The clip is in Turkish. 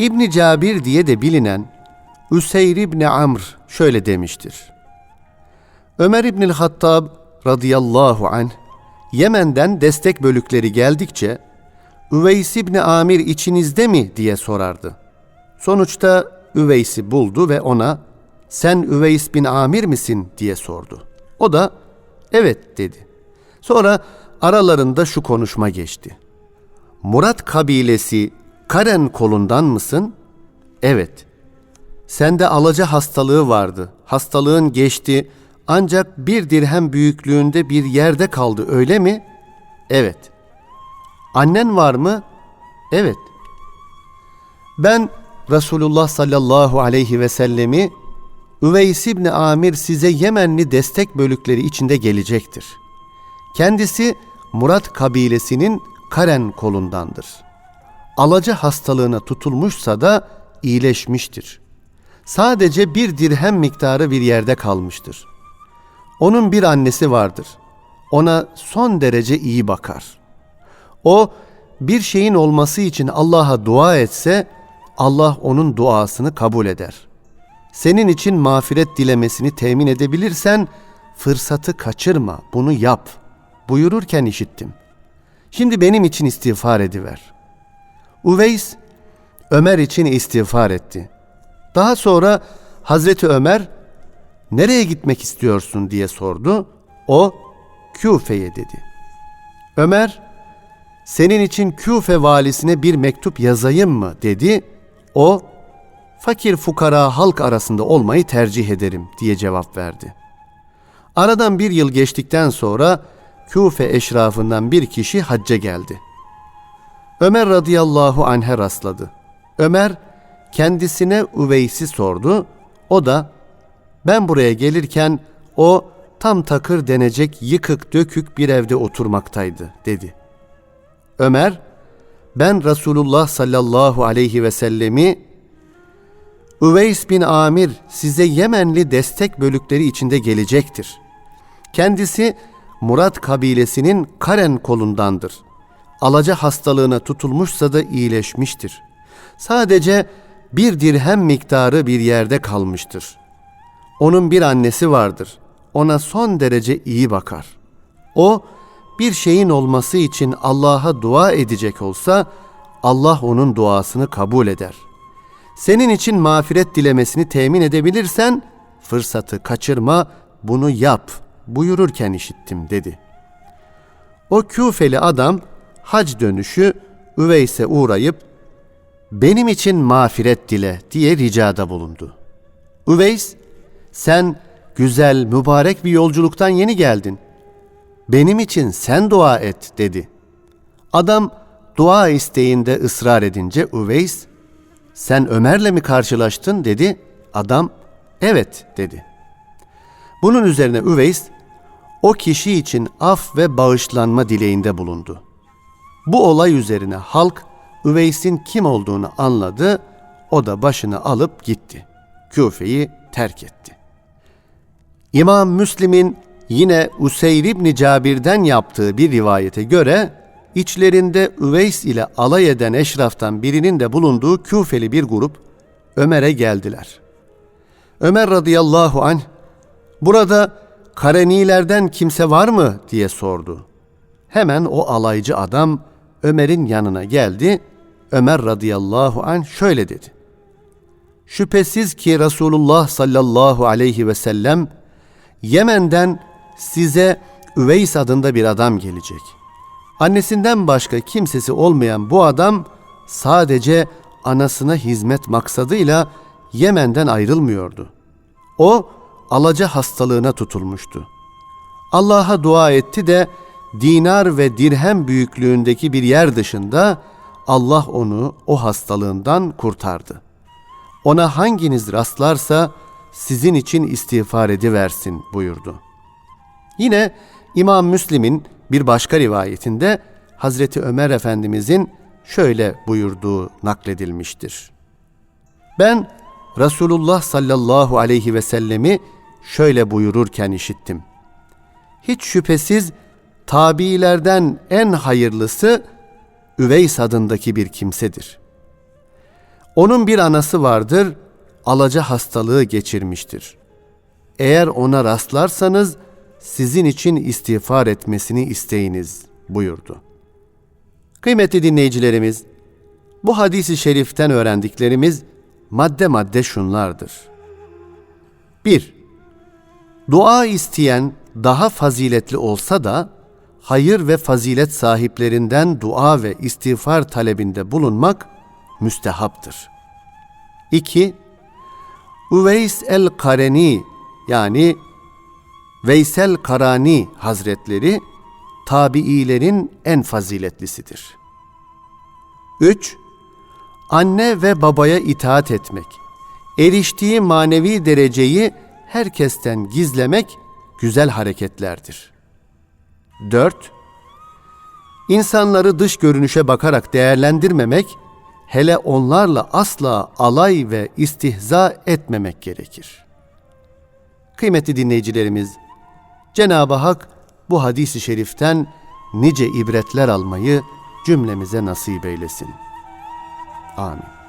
İbni Cabir diye de bilinen Üseyr İbni Amr şöyle demiştir. Ömer İbnül Hattab radıyallahu anh Yemen'den destek bölükleri geldikçe Üveys İbni Amir içinizde mi diye sorardı. Sonuçta Üveys'i buldu ve ona sen Üveys bin Amir misin diye sordu. O da evet dedi. Sonra aralarında şu konuşma geçti. Murat kabilesi Karen kolundan mısın? Evet. Sende alaca hastalığı vardı. Hastalığın geçti ancak bir dirhem büyüklüğünde bir yerde kaldı öyle mi? Evet. Annen var mı? Evet. Ben Resulullah sallallahu aleyhi ve sellemi Üveys İbni Amir size Yemenli destek bölükleri içinde gelecektir. Kendisi Murat kabilesinin Karen kolundandır. Alaca hastalığına tutulmuşsa da iyileşmiştir. Sadece bir dirhem miktarı bir yerde kalmıştır. Onun bir annesi vardır. Ona son derece iyi bakar. O bir şeyin olması için Allah'a dua etse Allah onun duasını kabul eder. Senin için mağfiret dilemesini temin edebilirsen fırsatı kaçırma, bunu yap. Buyururken işittim. Şimdi benim için istiğfar ediver. Uveys Ömer için istiğfar etti. Daha sonra Hazreti Ömer nereye gitmek istiyorsun diye sordu. O Küfe'ye dedi. Ömer senin için Küfe valisine bir mektup yazayım mı dedi. O fakir fukara halk arasında olmayı tercih ederim diye cevap verdi. Aradan bir yıl geçtikten sonra Küfe eşrafından bir kişi hacca geldi. Ömer radıyallahu anh'e rastladı. Ömer kendisine Üveys'i sordu. O da ben buraya gelirken o tam takır denecek yıkık dökük bir evde oturmaktaydı dedi. Ömer ben Resulullah sallallahu aleyhi ve sellemi Üveys bin Amir size Yemenli destek bölükleri içinde gelecektir. Kendisi Murat kabilesinin Karen kolundandır. Alaca hastalığına tutulmuşsa da iyileşmiştir. Sadece bir dirhem miktarı bir yerde kalmıştır. Onun bir annesi vardır. Ona son derece iyi bakar. O bir şeyin olması için Allah'a dua edecek olsa Allah onun duasını kabul eder. Senin için mağfiret dilemesini temin edebilirsen fırsatı kaçırma, bunu yap buyururken işittim dedi. O Küfeli adam hac dönüşü Üveys'e uğrayıp benim için mağfiret dile diye ricada bulundu. Üveys sen güzel mübarek bir yolculuktan yeni geldin. Benim için sen dua et dedi. Adam dua isteğinde ısrar edince Üveys sen Ömer'le mi karşılaştın dedi. Adam evet dedi. Bunun üzerine Üveys o kişi için af ve bağışlanma dileğinde bulundu. Bu olay üzerine halk Üveys'in kim olduğunu anladı, o da başını alıp gitti. Küfe'yi terk etti. İmam Müslim'in yine Useyr İbni Cabir'den yaptığı bir rivayete göre içlerinde Üveys ile alay eden eşraftan birinin de bulunduğu Küfeli bir grup Ömer'e geldiler. Ömer radıyallahu anh burada Karenilerden kimse var mı diye sordu. Hemen o alaycı adam Ömer'in yanına geldi. Ömer radıyallahu anh şöyle dedi. Şüphesiz ki Resulullah sallallahu aleyhi ve sellem Yemen'den size Üveys adında bir adam gelecek. Annesinden başka kimsesi olmayan bu adam sadece anasına hizmet maksadıyla Yemen'den ayrılmıyordu. O alaca hastalığına tutulmuştu. Allah'a dua etti de dinar ve dirhem büyüklüğündeki bir yer dışında Allah onu o hastalığından kurtardı. Ona hanginiz rastlarsa sizin için istiğfar ediversin buyurdu. Yine İmam Müslim'in bir başka rivayetinde Hazreti Ömer Efendimizin şöyle buyurduğu nakledilmiştir. Ben Resulullah sallallahu aleyhi ve sellemi şöyle buyururken işittim. Hiç şüphesiz tabiilerden en hayırlısı Üveys adındaki bir kimsedir. Onun bir anası vardır, alaca hastalığı geçirmiştir. Eğer ona rastlarsanız sizin için istiğfar etmesini isteyiniz buyurdu. Kıymetli dinleyicilerimiz, bu hadisi şeriften öğrendiklerimiz madde madde şunlardır. 1. Dua isteyen daha faziletli olsa da hayır ve fazilet sahiplerinden dua ve istiğfar talebinde bulunmak müstehaptır. 2. Üveys el-Kareni yani Veysel Karani Hazretleri tabiilerin en faziletlisidir. 3. Anne ve babaya itaat etmek, eriştiği manevi dereceyi herkesten gizlemek güzel hareketlerdir. 4. İnsanları dış görünüşe bakarak değerlendirmemek, hele onlarla asla alay ve istihza etmemek gerekir. Kıymetli dinleyicilerimiz, Cenab-ı Hak bu hadisi şeriften nice ibretler almayı cümlemize nasip eylesin. Amin.